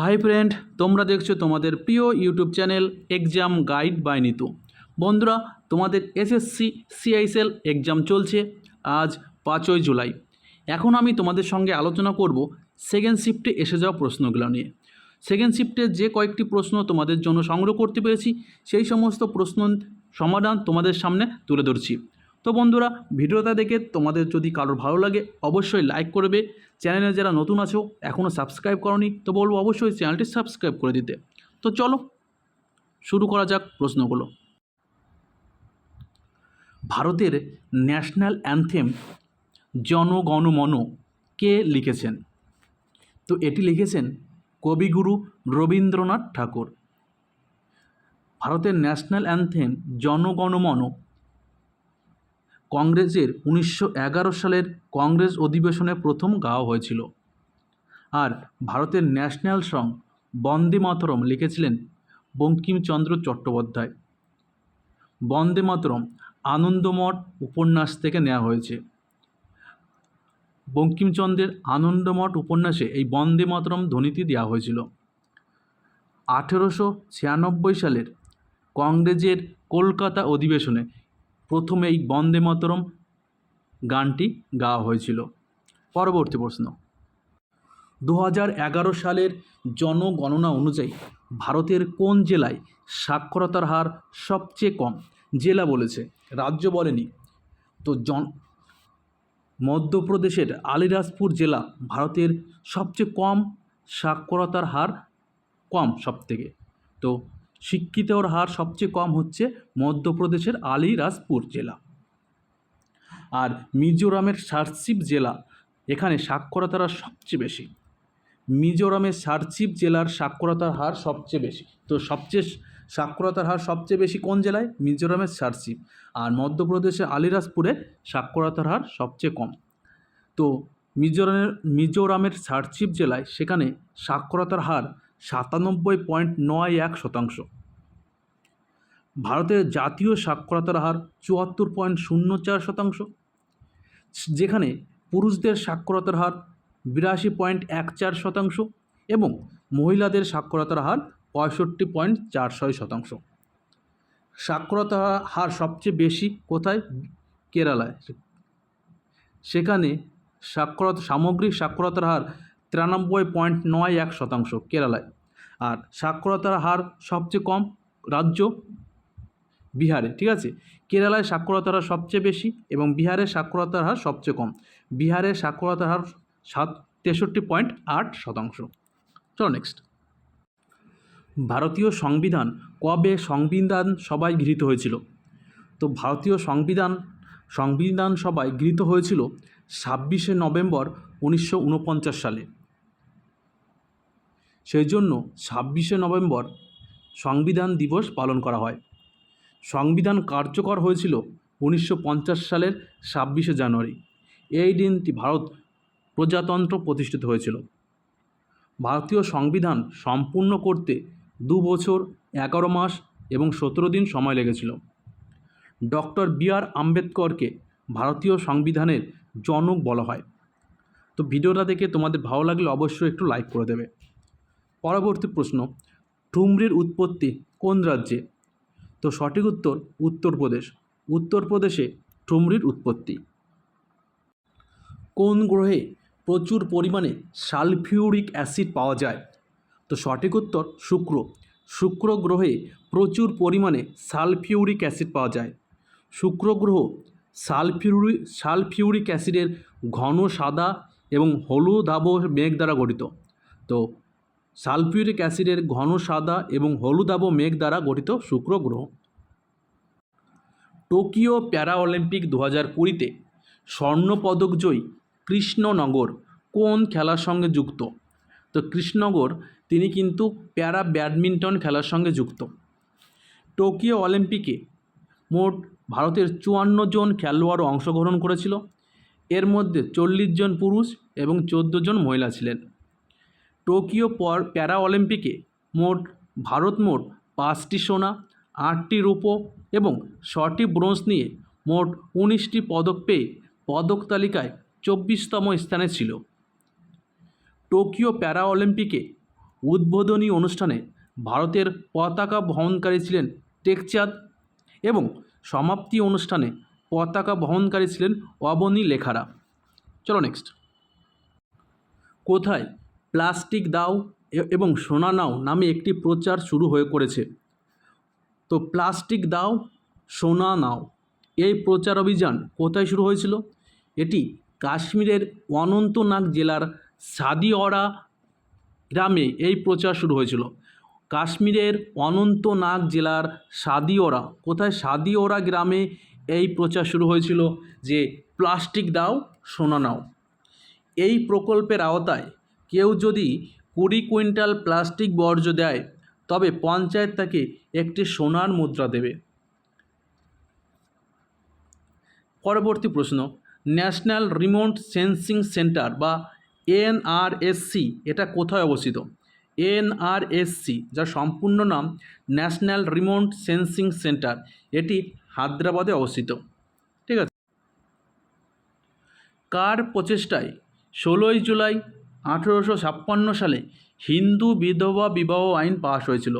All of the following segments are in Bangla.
হাই ফ্রেন্ড, তোমরা দেখছ তোমাদের প্রিয় YouTube channel exam guide by Nitu. বন্ধুরা, তোমাদের এসএসসি সিআইএসএল এক্সাম চলছে আজ পাঁচই জুলাই। এখন আমি তোমাদের সঙ্গে আলোচনা করব সেকেন্ড শিফটে এসে যাওয়া প্রশ্নগুলো নিয়ে। সেকেন্ড শিফটে যে কয়েকটি প্রশ্ন তোমাদের জন্য সংগ্রহ করতে পেরেছি, সেই সমস্ত প্রশ্ন সমাধান তোমাদের সামনে তুলে ধরছি। তো বন্ধুরা, ভিডিওটা দেখে তোমাদের যদি কারোর ভালো লাগে, অবশ্যই লাইক করবে। চ্যানেলে যারা নতুন আছো এখনও সাবস্ক্রাইব করনি, তো বলব অবশ্যই চ্যানেলটি সাবস্ক্রাইব করে দিতে। তো চলো, শুরু করা যাক প্রশ্নগুলো। ভারতের ন্যাশনাল অ্যান্থেম জনগণমন কে লিখেছেন? তো এটি লিখেছেন কবিগুরু রবীন্দ্রনাথ ঠাকুর। ভারতের ন্যাশনাল অ্যান্থেম জনগণমন কংগ্রেসের উনিশশো এগারো সালের কংগ্রেস অধিবেশনে প্রথম গাওয়া হয়েছিল। আর ভারতের ন্যাশনাল সং বন্দে মাতরম লিখেছিলেন বঙ্কিমচন্দ্র চট্টোপাধ্যায়। বন্দে মাতরম আনন্দমঠ উপন্যাস থেকে নেওয়া হয়েছে। বঙ্কিমচন্দ্রের আনন্দমঠ উপন্যাসে এই বন্দে মাতরম ধ্বনিটি দেওয়া হয়েছিল। আঠেরোশো ছিয়ানব্বই সালের কংগ্রেসের কলকাতা অধিবেশনে প্রথমে এই বন্দে মাতরম গানটি গাওয়া হয়েছিল। পরবর্তী প্রশ্ন। দু এগারো সালের জনগণনা অনুযায়ী ভারতের কোন জেলায় সাক্ষরতার হার সবচেয়ে কম? জেলা বলেছে, রাজ্য বলেনি। তো জন মধ্যপ্রদেশের আলিরাজপুর জেলা ভারতের সবচেয়ে কম সাক্ষরতার হার কম সবথেকে। তো শিক্ষিতর হার সবচেয়ে কম হচ্ছে মধ্যপ্রদেশের আলিরাজপুর জেলা। আর মিজোরামের সার্সিপ জেলা, এখানে সাক্ষরতার হার সবচেয়ে বেশি। মিজোরামের সার্সিপ জেলার সাক্ষরতার হার সবচেয়ে বেশি। তো সবচেয়ে সাক্ষরতার হার সবচেয়ে বেশি কোন জেলায়? মিজোরামের সার্সিপ আর মধ্যপ্রদেশের আলিরাজপুরে সাক্ষরতার হার সবচেয়ে কম। তো মিজোরামের মিজোরামের সার্সিপ জেলায় সেখানে সাক্ষরতার হার সাতানব্বই পয়েন্ট নয় এক শতাংশ। ভারতের জাতীয় সাক্ষরতার হার চুয়াত্তর পয়েন্ট শূন্য চার শতাংশ, যেখানে পুরুষদের সাক্ষরতার হার বিরাশি পয়েন্ট এক চার শতাংশ এবং মহিলাদের সাক্ষরতার হার পঁয়ষট্টি পয়েন্ট চার ছয় শতাংশ। সাক্ষরতার হার সবচেয়ে বেশি কোথায়? কেরালায়। সেখানে সাক্ষরতা, সামগ্রিক সাক্ষরতার হার তিরানব্বই পয়েন্ট নয় এক শতাংশ কেরালায়। আর সাক্ষরতার হার সবচেয়ে কম রাজ্য বিহারে, ঠিক আছে? কেরালায় সাক্ষরতার হার সবচেয়ে বেশি এবং বিহারের সাক্ষরতার হার সবচেয়ে কম। বিহারের সাক্ষরতার হার সাত, তেষট্টি পয়েন্ট আট শতাংশ। চলো নেক্সট ভারতীয় সংবিধান কবে সংবিধান সভায় গৃহীত হয়েছিল? তো ভারতীয় সংবিধান সংবিধান সভায় গৃহীত হয়েছিল ছাব্বিশে নভেম্বর উনিশশো উনপঞ্চাশ সালে। সেই জন্য ছাব্বিশে নভেম্বর সংবিধান দিবস পালন করা হয়। সংবিধান কার্যকর হয়েছিল উনিশশো পঞ্চাশ সালের ছাব্বিশে জানুয়ারি। এই দিনটি ভারত প্রজাতন্ত্র প্রতিষ্ঠিত হয়েছিল। ভারতীয় সংবিধান সম্পূর্ণ করতে দু বছর, এগারো মাস এবং সতেরো দিন সময় লেগেছিল। ডক্টর বি আর আম্বেদকরকে ভারতীয় সংবিধানের জনক বলা হয়। তো ভিডিওটা দেখে তোমাদের ভালো লাগলে অবশ্যই একটু লাইক করে দেবে। পরবর্তী প্রশ্ন, ঠুমরির উৎপত্তি কোন রাজ্যে? তো সঠিক উত্তর উত্তরপ্রদেশ। উত্তরপ্রদেশে ঠুমরির উৎপত্তি। কোন গ্রহে প্রচুর পরিমাণে সালফিউরিক অ্যাসিড পাওয়া যায়? তো সঠিক উত্তর শুক্র। শুক্র গ্রহে প্রচুর পরিমাণে সালফিউরিক অ্যাসিড পাওয়া যায়। শুক্র গ্রহ সালফিউরি, সালফিউরিক অ্যাসিডের ঘন সাদা এবং হলুদাভ মেঘ দ্বারা গঠিত। তো সালফিউরিক অ্যাসিডের ঘন সাদা এবং হলুদাভ মেঘ দ্বারা গঠিত শুক্র গ্রহ। টোকিও প্যারা অলিম্পিক দু হাজার কুড়িতে স্বর্ণপদকজয়ী কৃষ্ণনগর কোন খেলার সঙ্গে যুক্ত? তো কৃষ্ণনগর, তিনি কিন্তু প্যারা ব্যাডমিন্টন খেলার সঙ্গে যুক্ত। টোকিও অলিম্পিকে মোট ভারতের চুয়ান্ন জন খেলোয়াড়ও অংশগ্রহণ করেছিল। এর মধ্যে চল্লিশ জন পুরুষ এবং চোদ্দ জন মহিলা ছিলেন। টোকিও পর প্যারা অলিম্পিকে মোট ভারত মোট পাঁচটি সোনা, আটটি রূপো এবং ছটি ব্রোঞ্জ নিয়ে মোট উনিশটি পদক পেয়ে পদক তালিকায় চব্বিশতম স্থানে ছিল। টোকিও প্যারা অলিম্পিকে উদ্বোধনী অনুষ্ঠানে ভারতের পতাকা বহনকারী ছিলেন টেকচাঁদ এবং সমাপ্তি অনুষ্ঠানে পতাকা বহনকারী ছিলেন অবনী লেখারা। চলো নেক্সট কোথায় প্লাস্টিক দাও এবং সোনা নাও নামে একটি প্রচার শুরু হয়ে করেছে। তো প্লাস্টিক দাও, সোনা নাও, এই প্রচার অভিযান কোথায় শুরু হয়েছিল? এটি কাশ্মীরের অনন্তনাগ জেলার সাদিওয়ারা গ্রামে এই প্রচার শুরু হয়েছিল। কাশ্মীরের অনন্তনাগ জেলার সাদিওরা কোথায়? সাদিওরা গ্রামে এই প্রচার শুরু হয়েছিল যে প্লাস্টিক দাও, সোনা নাও। এই প্রকল্পের আওতায় কেউ যদি কুড়ি কুইন্টাল প্লাস্টিক বর্জ্য দেয়, তবে পঞ্চায়েত তাকে একটি সোনার মুদ্রা দেবে। পরবর্তী প্রশ্ন, ন্যাশনাল রিমোট সেন্সিং সেন্টার বা এনআরএসসি এটা কোথায় অবস্থিত? এনআরএসসি, যার সম্পূর্ণ নাম ন্যাশনাল রিমোট সেন্সিং সেন্টার, এটি হায়দ্রাবাদে অবস্থিত। ঠিক আছে। কার প্রচেষ্টায় ষোলোই জুলাই আঠেরোশো ছাপ্পান্ন সালে হিন্দু বিধবা বিবাহ আইন পাশ হয়েছিল।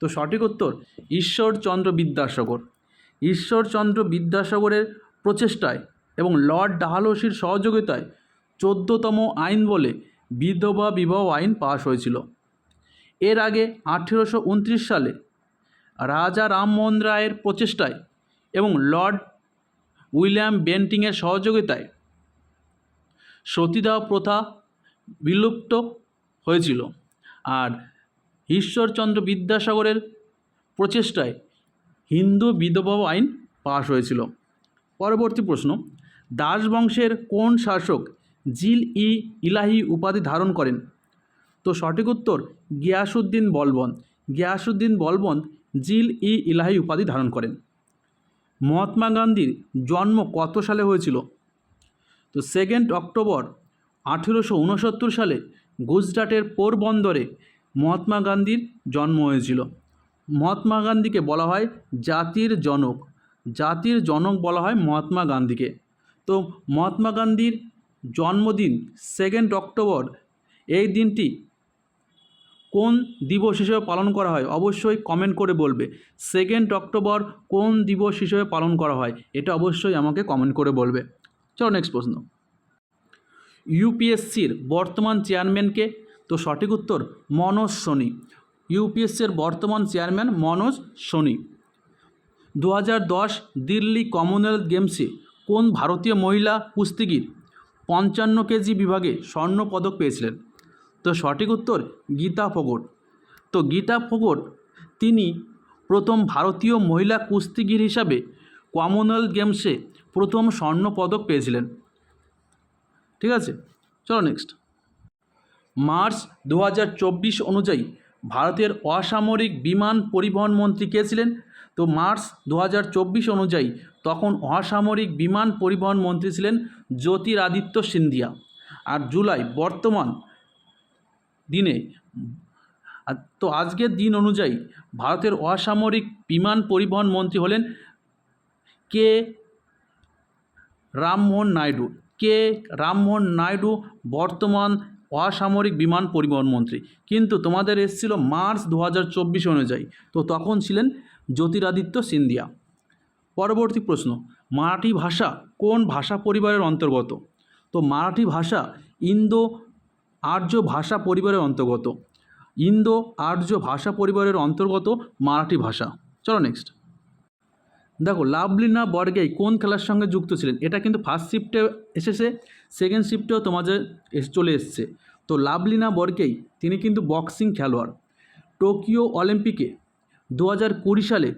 তো সঠিক উত্তর, ঈশ্বরচন্দ্র বিদ্যাসাগর। ঈশ্বরচন্দ্র বিদ্যাসাগরের প্রচেষ্টায় এবং লর্ড ডাহালসির সহযোগিতায় চোদ্দতম আইন বলে বিধবা বিবাহ আইন পাশ হয়েছিল। এর আগে আঠেরোশো উনত্রিশ সালে রাজা রামমোহন রায়ের প্রচেষ্টায় এবং লর্ড উইলিয়াম বেন্টিংয়ের সহযোগিতায় সতীদাহ প্রথা বিলুপ্ত হয়েছিল। আর ঈশ্বরচন্দ্র বিদ্যাসাগরের প্রচেষ্টায় হিন্দু বিধবা আইন পাশ হয়েছিল। পরবর্তী প্রশ্ন দাস বংশের কোন শাসক জিল ই ইলাহি উপাধি ধারণ করেন? তো সঠিক উত্তর গিয়াসুদ্দিন বলবন। গিয়াসুদ্দিন বলবন জিল ই ইলাহি উপাধি ধারণ করেন। মহাত্মা গান্ধীর জন্ম কত সালে হয়েছিল? তো সেকেন্ড অক্টোবর আঠেরোশো উনসত্তর সালে গুজরাটের পোরবন্দরে মহাত্মা গান্ধীর জন্ম হয়েছিল। মহাত্মা গান্ধীকে বলা হয় জাতির জনক। জাতির জনক বলা হয় মহাত্মা গান্ধীকে। তো মহাত্মা গান্ধীর জন্মদিন সেকেন্ড অক্টোবর, এই দিনটি কোন দিবস হিসেবে পালন করা হয় অবশ্যই কমেন্ট করে বলবে। সেকেন্ড অক্টোবর কোন দিবস হিসেবে পালন করা হয় এটা অবশ্যই আমাকে কমেন্ট করে বলবে। চলো নেক্সট প্রশ্ন। ইউপিএসসির বর্তমান চেয়ারম্যানকে, তো সঠিক উত্তর, মনোজ সোনি। ইউপিএসসির বর্তমান চেয়ারম্যান মনোজ সোনি। দু দিল্লি কমনওয়েলথ গেমসে কোন ভারতীয় মহিলা কুস্তিগির পঞ্চান্ন কেজি বিভাগে স্বর্ণ পদক পেয়েছিলেন? তো সঠিক উত্তর, গীতা ফোগট। তো গীতা ফোগট, তিনি প্রথম ভারতীয় মহিলা কুস্তিগির হিসাবে কমনওয়েলথ গেমসে প্রথম স্বর্ণ পদক পেয়েছিলেন। ঠিক আছে? চলো নেক্সট মার্চ দু হাজার চব্বিশ অনুযায়ী ভারতের অসামরিক বিমান পরিবহন মন্ত্রী কে ছিলেন? তো মার্চ দু হাজার চব্বিশ অনুযায়ী তখন অসামরিক বিমান পরিবহন মন্ত্রী ছিলেন জ্যোতিরাদিত্য সিন্ধিয়া। আর জুলাই বর্তমান দিনে তো আজকের দিন অনুযায়ী ভারতের অসামরিক বিমান পরিবহন মন্ত্রী হলেন কে রামমোহন নাইডু। কে? রামমোহন নাইডু, বর্তমান অসামরিক বিমান পরিবহন মন্ত্রী। কিন্তু তোমাদের এসেছিল মার্চ দু হাজার চব্বিশ অনুযায়ী। তো তখন ছিলেন জ্যোতিরাদিত্য সিন্ধিয়া। পরবর্তী প্রশ্ন, মারাঠি ভাষা কোন ভাষা পরিবারের অন্তর্গত? তো মারাঠি ভাষা ইন্দো আর্য ভাষা পরিবারের অন্তর্গত। ইন্দো আর্য ভাষা পরিবারের অন্তর্গত মারাঠি ভাষা। চলো নেক্সট দেখো, লাভলিনা বর্গেই কোন খেলার সঙ্গে যুক্ত ছিলেন? এটা কিন্তু ফার্স্ট শিফটে এসেছে সেকেন্ড শিফটেও তোমাদের চলে এসছে। তো লাভলিনা বর্গেই, তিনি কিন্তু বক্সিং খেলোয়াড়। টোকিও অলিম্পিকে দু হাজার কুড়ি সালে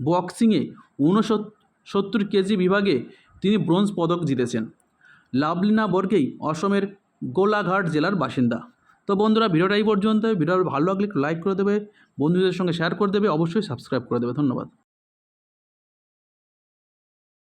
বক্সিংয়ে ঊনসত্তর কেজি বিভাগে তিনি ব্রোঞ্জ পদক জিতেছেন। লাভলিনা বর্গেই অসমের গোলাঘাট জেলার বাসিন্দা। তো বন্ধুরা, ভিডিওটা এই পর্যন্ত ভিডিও ভালো লাগলে লাইক করে দেবে, বন্ধুদের সঙ্গে শেয়ার করে দেবে, অবশ্যই সাবস্ক্রাইব করে দেবে। ধন্যবাদ।